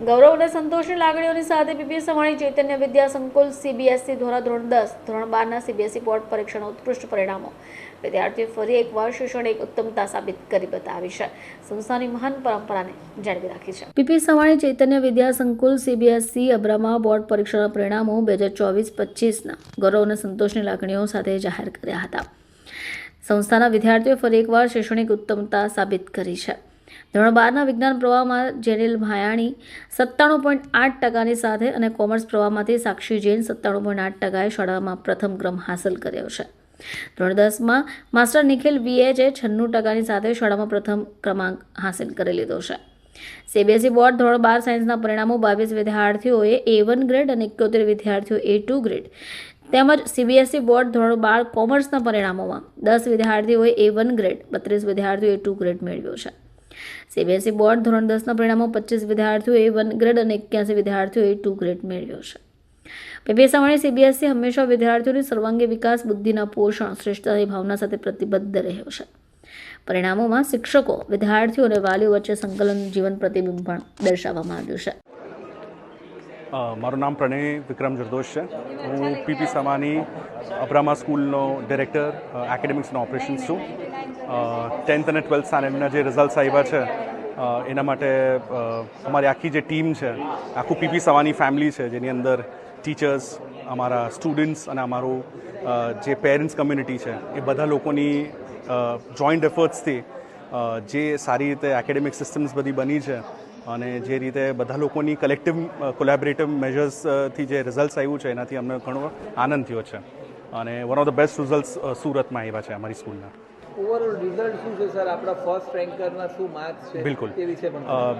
ગૌરવ અને સંતોષની લાગણીઓની સાથે પીપી સવાણી, ચૈતન્ય વિદ્યા સંકુલ સીબીએસસી દ્વારા ધોરણ દસ, ધોરણ બારના સીબીએસસી બોર્ડ પરીક્ષાના ઉત્કૃષ્ટ પરિણામો. વિદ્યાર્થીઓ ફરી એકવાર શૈક્ષણિક ઉત્તમતા સાબિત કરી બતાવી છે. સંસ્થાની મહાન પરંપરાને જાળવી રાખી છે. પીપી સવાણી, ચૈતન્ય વિદ્યા સંકુલ સીબીએસસી અબ્રામા બોર્ડ પરીક્ષાના પરિણામો બે હજાર ચોવીસ પચીસના ગૌરવ અને સંતોષની લાગણીઓ સાથે જાહેર કર્યા હતા. સંસ્થાના વિદ્યાર્થીઓ ફરી એકવાર શૈક્ષણિક ઉત્તમતા સાબિત કરી છે. ધોરણ બારના વિજ્ઞાન પ્રવાહમાં જેનિલ ભાયાણી સત્તાણું પોઈન્ટ આઠ ટકાની સાથે અને કોમર્સ પ્રવાહમાંથી સાક્ષી જૈન સત્તાણું પોઈન્ટ આઠ ટકાએ શાળામાં પ્રથમ ક્રમ હાંસલ કર્યો છે. ધોરણ દસમાં માસ્ટર નિખિલ વીએચે છન્નું ટકાની સાથે શાળામાં પ્રથમ ક્રમાંક હાંસલ કરી લીધો છે. સીબીએસઈ બોર્ડ ધોરણ બાર સાયન્સના પરિણામો બાવીસ વિદ્યાર્થીઓએ એ વન ગ્રેડ અને એકોતેર વિદ્યાર્થીઓ એ ટુ ગ્રેડ. તેમજ સીબીએસઈ બોર્ડ ધોરણ બાર કોમર્સના પરિણામોમાં દસ વિદ્યાર્થીઓએ એ વન ગ્રેડ, બત્રીસ વિદ્યાર્થીઓએ ટુ ગ્રેડ મેળવ્યો છે. સીબીએસઈ બોર્ડ ધોરણ દસના પરિણામો પચીસ વિદ્યાર્થીઓએ વન ગ્રેડ અને એક્યાસી વિદ્યાર્થીઓએ ટુ ગ્રેડ મેળવ્યો છે. પીપી સવાણી સીબીએસઈ હંમેશા વિદ્યાર્થીઓની સર્વાંગી વિકાસ, બુદ્ધિના પોષણ, શ્રેષ્ઠતાની ભાવના સાથે પ્રતિબદ્ધ રહ્યો છે. પરિણામોમાં શિક્ષકો, વિદ્યાર્થીઓ અને વાલીઓ વચ્ચે સંકલન, જીવન પ્રતિબિંબ પણ દર્શાવવામાં આવ્યું છે. મારું નામ પ્રણય વિક્રમ જરદોશ છે. હું પીપી સામાની અબ્રામા સ્કૂલનો ડિરેક્ટર એકેડેમિક્સનો ઓપરેશન્સ છું. ટેન્થ અને ટ્વેલ્થ સ્ટાન્ડર્ડના જે રિઝલ્ટ્સ આવ્યા છે એના માટે અમારી આખી જે ટીમ છે, આખું પીપી સવાની ફેમિલી છે, જેની અંદર ટીચર્સ અમારા સ્ટુડન્ટ્સ અને અમારું જે પેરેન્ટ્સ કમ્યુનિટી છે, એ બધા લોકોની જોઈન્ટ એફર્ટ્સથી જે સારી રીતે એકેડેમિક સિસ્ટમ્સ બધી બની છે અને જે રીતે બધા લોકોની કલેક્ટિવ કોલેબરેટિવ મેજર્સથી જે રિઝલ્ટ્સ આવ્યું છે એનાથી અમને ઘણો આનંદ થયો છે. અને one of the best results સુરતમાં આવ્યા છે અમારી સ્કૂલના. ઓવરઓલ રિઝલ્ટ શું છે સર આપણા ફર્સ્ટ રેન્કરના શું માર્ક્સ છે? બિલકુલ. તે વિશે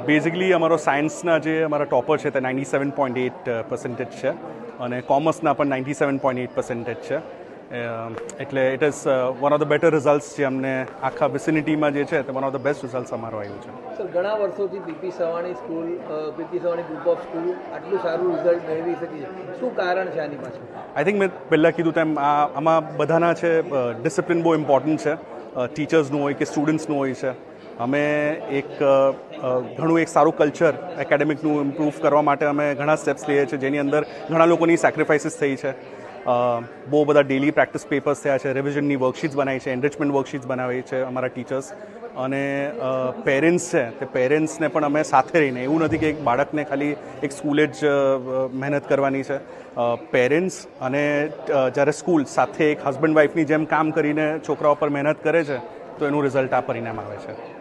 બેઝિકલી અમારો સાયન્સના જે અમારા ટોપર છે તે ninety seven point eight percentage છે. અને કોમર્સના પણ ninety seven point eight percentage છે. એટલે it is one of the better results જે અમને આખા વિસિનિટીમાં જે છે તે one of the best result અમારો આવ્યું છે. સર ઘણા વર્ષોથી PP Savani school PP Savani group of school આટલું સારું રિઝલ્ટ મેળવી શકી છે. શું કારણ છે આની પાછળ? આઈ થિંક મેં પહેલાં કીધું તેમ આ આમાં બધાના છે ડિસિપ્લિન બહુ ઇમ્પોર્ટન્ટ છે. ટીચર્સનું હોય કે સ્ટુડન્ટ્સનું હોય છે. અમે એક ઘણું એક સારું કલ્ચર એકેડેમિકનું ઇમ્પ્રૂવ કરવા માટે અમે ઘણા સ્ટેપ્સ લઈએ છીએ જેની અંદર ઘણા લોકોની સેક્રિફાઇસીસ થઈ છે. બહુ બધા ડેલી પ્રેક્ટિસ પેપર્સ થયા છે રિવિઝનની વર્કશીટ્સ બનાવી છે એનરિચમેન્ટ વર્કશીટ્સ બનાવી છે અમારા ટીચર્સ અને પેરેન્ટ્સ છે, તે પેરેન્ટ્સને પણ અમે સાથે રહીને, એવું નથી કે એક બાળકને ખાલી એક સ્કૂલે જ મહેનત કરવાની છે. પેરેન્ટ્સ અને જ્યારે સ્કૂલ સાથે એક હસબન્ડ વાઈફની જેમ કામ કરીને છોકરાઓ પર મહેનત કરે છે, તો એનું રિઝલ્ટ આ પરિણામ આવે છે.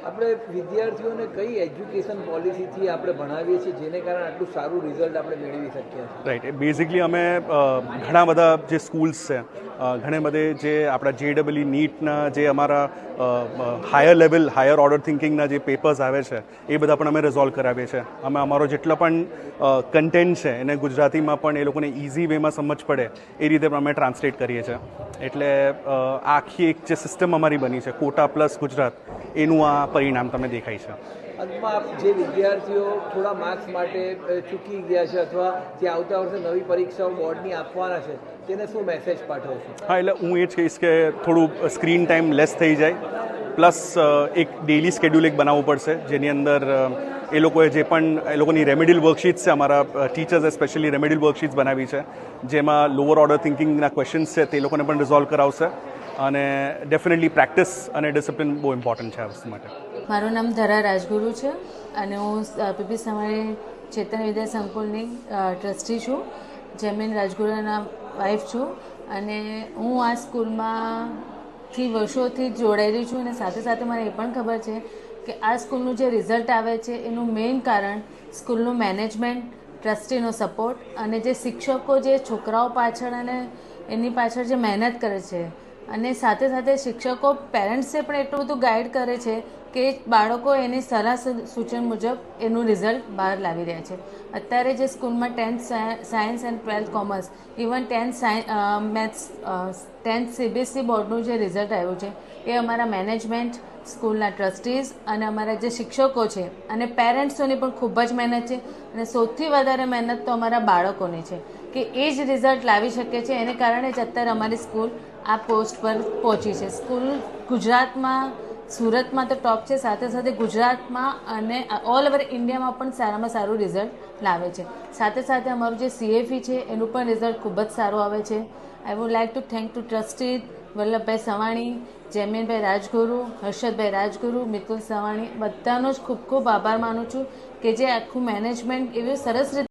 આપણે વિદ્યાર્થીઓને કઈ એજ્યુકેશન પોલિસીથી આપણે ભણાવીએ છીએ જેને કારણે આટલું સારું રિઝલ્ટ આપણે મેળવી શકીએ રાઈટ બેઝિકલી અમે ઘણા બધા જે સ્કૂલ્સ છે ઘણે બધે જે આપણા જેડબલી નીટના જે અમારા હાયર લેવલ હાયર ઓર્ડર થિંકિંગના જે પેપર્સ આવે છે, એ બધા પણ અમે રિઝોલ્વ કરાવીએ છીએ. અમે અમારો જેટલો પણ કન્ટેન્ટ છે, એને ગુજરાતીમાં પણ એ લોકોને ઇઝી વેમાં સમજ પડે, એ રીતે પણ અમે ટ્રાન્સલેટ કરીએ છીએ. એટલે આખી એક જે સિસ્ટમ અમારી બની છે કોટા પ્લસ ગુજરાત, એનું આ પરિણામ તમે દેખાય છે. અંતમાં જે વિદ્યાર્થીઓ થોડા માર્ક્સ માટે ચૂકી ગયા છે અથવા જે આવતા વર્ષે નવી પરીક્ષાઓ બોર્ડની આપવાના છે, તેને શું મેસેજ પાઠવશો? હા, એટલે હું એ જ કહીશ કે થોડું સ્ક્રીન ટાઈમ લેસ થઈ જાય. પ્લસ એક ડેઇલી સ્કેડ્યુલ એક બનાવવું પડશે, જેની અંદર એ લોકોએ જે પણ, એ લોકોની રેમેડિયલ વર્કશીટ્સ છે, અમારા ટીચર્સે સ્પેશિયલી રેમેડિયલ વર્કશીટ્સ બનાવી છે, જેમાં લોઅર ઓર્ડર થિંકિંગના ક્વેશ્ચન્સ છે, તે લોકોને પણ રિઝોલ્વ કરાવશે. અને ડેફિનેટલી પ્રેક્ટિસ અને ડિસિપ્લિન બહુ ઇમ્પોર્ટન્ટ છે આ વસ્તુ માટે. મારું નામ ધરા રાજગુરુ છે અને હું પીપી સમારી ચેતન વિદ્યા સંકુલની ટ્રસ્ટી છું, જમીન રાજગુરુના વાઇફ છું અને હું આ સ્કૂલમાંથી વર્ષોથી જોડાયેલી છું અને સાથે સાથે મને એ પણ ખબર છે કે આ સ્કૂલનું જે રિઝલ્ટ આવે છે એનું મેઇન કારણ સ્કૂલનું મેનેજમેન્ટ ટ્રસ્ટીનો સપોર્ટ અને જે શિક્ષકો, જે છોકરાઓ પાછળ અને એની પાછળ જે મહેનત કરે છે અને સાથે સાથે શિક્ષકો પેરેન્ટ્સે પણ એટલું બધું ગાઈડ કરે છે કે બાળકો એની સલાહ સૂચન મુજબ એનું રિઝલ્ટ બહાર લાવી રહ્યા છે. અત્યારે જે સ્કૂલમાં tenth science and twelfth commerce even tenth maths tenth CBSE બોર્ડનું જે રિઝલ્ટ આવ્યું છે, એ અમારા મેનેજમેન્ટ સ્કૂલના ટ્રસ્ટીઝ અને અમારા જે શિક્ષકો છે અને પેરેન્ટ્સોની પણ ખૂબ જ મહેનત છે અને સૌથી વધારે મહેનત તો અમારા બાળકોની છે કે એ જ રિઝલ્ટ લાવી શકે છે. એને કારણે જ અત્યારે અમારી સ્કૂલ આ પોસ્ટ પર પહોંચી છે. સ્કૂલ ગુજરાતમાં સુરતમાં તો ટોપ છે, સાથે સાથે ગુજરાતમાં અને ઓલ ઓવર ઇન્ડિયામાં પણ સારામાં સારું રિઝલ્ટ લાવે છે. સાથે સાથે અમારું જે સીએફઈ છે, એનું પણ રિઝલ્ટ ખૂબ જ સારું આવે છે. I would like to thank to trustee Vallabhbhai Savani Jayminbhai Rajguru, Harshadbhai Rajguru, Mitul Savani, બધાનો જ ખૂબ ખૂબ આભાર માનું છું કે જે આખું મેનેજમેન્ટ એવી સરસ રીતે